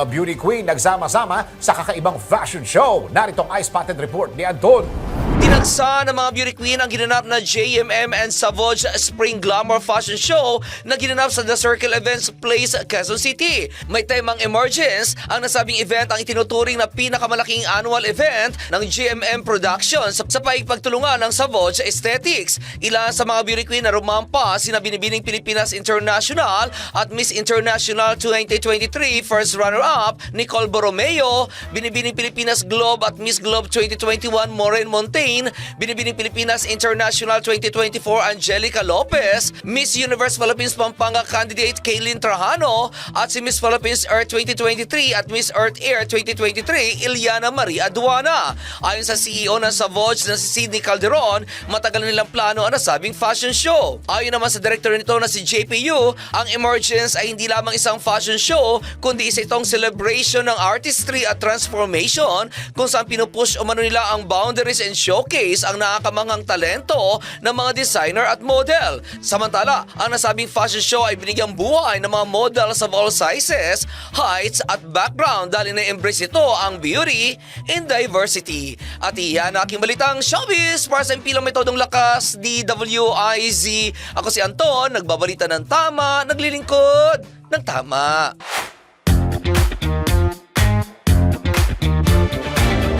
mga beauty queen nagsama-sama sa kakaibang fashion show. Narito ang eye-spotted report ni Anton. Tinagsa ng mga beauty queen ang ginanap na JMM and Savage Spring Glamour Fashion Show na ginanap sa The Circle Events Place, Quezon City. May temang emergence, ang nasabing event ang itinuturing na pinakamalaking annual event ng JMM Productions sa, paikpagtulungan ng Savage Aesthetics. Ilan sa mga beauty queen na rumampa sina Binibining Pilipinas International at Miss International 2023 first runner-up Nicole Borromeo, Binibining Pilipinas Globe at Miss Globe 2021 Maureen Montaigne, Binibining Pilipinas International 2024 Angelica Lopez, Miss Universe Philippines Pampanga candidate Kaylin Trajano at si Miss Philippines Earth 2023 at Miss Earth Air 2023 Iliana Maria Aduana. Ayon sa CEO ng Savage na si Sidney Calderon, matagal nilang plano ang nasabing fashion show. Ayon naman sa director nito na si JPU, ang Emergence ay hindi lamang isang fashion show kundi isa itong celebration ng artistry at transformation kung saan pinupush umano nila ang boundaries and showcase ang nakakamanghang talento ng mga designer at model. Samantala, ang nasabing fashion show ay binigyang buhay ng mga models of all sizes, heights at background dahil na-embrace ito ang beauty and diversity. At iyan ang aking balitang showbiz para sa impilang metodong lakas, DWIZ. Ako si Anton, nagbabalita ng tama, naglilingkod ng tama.